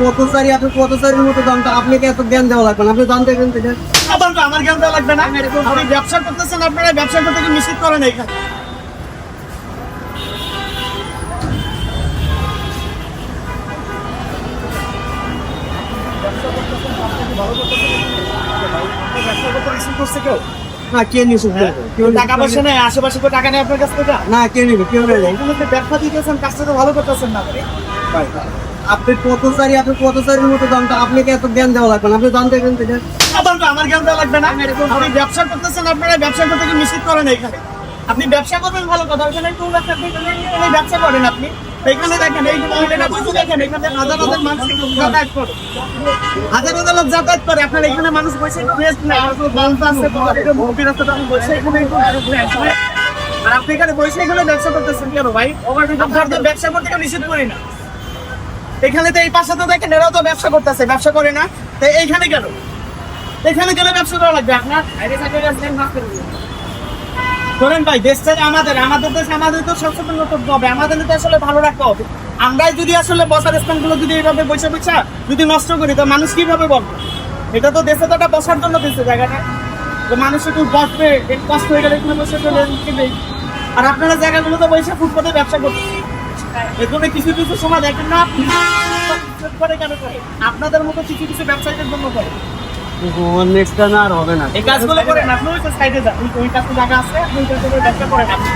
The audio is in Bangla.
পথচারী আপনি পথচারীর মতো আপনাকে এত জ্ঞান দেওয়া লাগবে না। আপনি। আমার জ্ঞান দেওয়া লাগবে না? আপনি ব্যবসা করতেছেন আপনারা ব্যবসা করতে কি নিশ্চিত করেন এখানে? না কে নিছে টাকা পয়সা নেই আশেপাশে তো টাকা নেই আপনার কাছ থেকে? না কে নিবে? কেউ নেই ব্যবসা দিতেছেন কাজটা তো ভালো করতেছেন না আপনি। আপনি পথচারী আপনি পথচারীর মতো দামটা? আপনাকে এত জ্ঞান দেওয়া লাগবে না। আপনি দাম দেখবেন আমার জ্ঞান দেওয়া লাগবে না। আপনি ব্যবসা করতেছেন আপনারা ব্যবসা করতে কি নিশ্চিত করেন এখানে আপনি ব্যবসা করবেন ভালো কথা ওখানে এখানে এখানে ব্যবসা করেন আপনি। এখানে দেখেন এই দেখেন এখানে হাজার হাজার মানুষ যাতায়াত করে। হাজার হাজার লোক যাতায়াত করে আপনার এখানে মানুষ বসে একটু রেস্ট নেয়। আর বলতে আসছে বিরক্তটা বসে এখানে একটু rest নেয়। আর আপনি এখানে বসে এখানে ব্যবসা করতেছেন কেন ভাই? আপনার তো ব্যবসা করতে নিষেধ করি না। এখানে তো এই পাশে তো দেখেন, এরাও তো ব্যবসা করতেছে, ব্যবসা করে না। তো এইখানে কেন? এখানে কেন ব্যবসা করা লাগবে? আপনার করেন ভাই দেশটা আমাদের আমাদের দেশ, আমাদের তো সচেতন করতে হবে, আমাদের তো আসলে ভালো রাখতে হবে। আমরাই যদি আসলে বসার স্থানগুলো যদি এইভাবে বসে বসে যদি নষ্ট করি, তো মানুষ কীভাবে বলবে? এটা তো দেশে তো একটা বসার জন্য দিচ্ছে জায়গাটা। তো মানুষ একটু বসবে কষ্ট হয়ে গেলে এখানে বসে চলে আর আপনারা জায়গাগুলো তো বসে ফুটপাতে ব্যবসা করতে এখানে কিছু কিছু সময় দেখেন না আপনি করে কেন করে আপনাদের মতো কিছু কিছু ব্যবসায়ীদের জন্য করে নেক্সট না আর হবে না। এই কাজগুলো করেন আপনি ওই সাইডে যান ওই- কাজটা জায়গা আছে আপনি ওই কাজগুলো ব্যবসা করেন। আপনি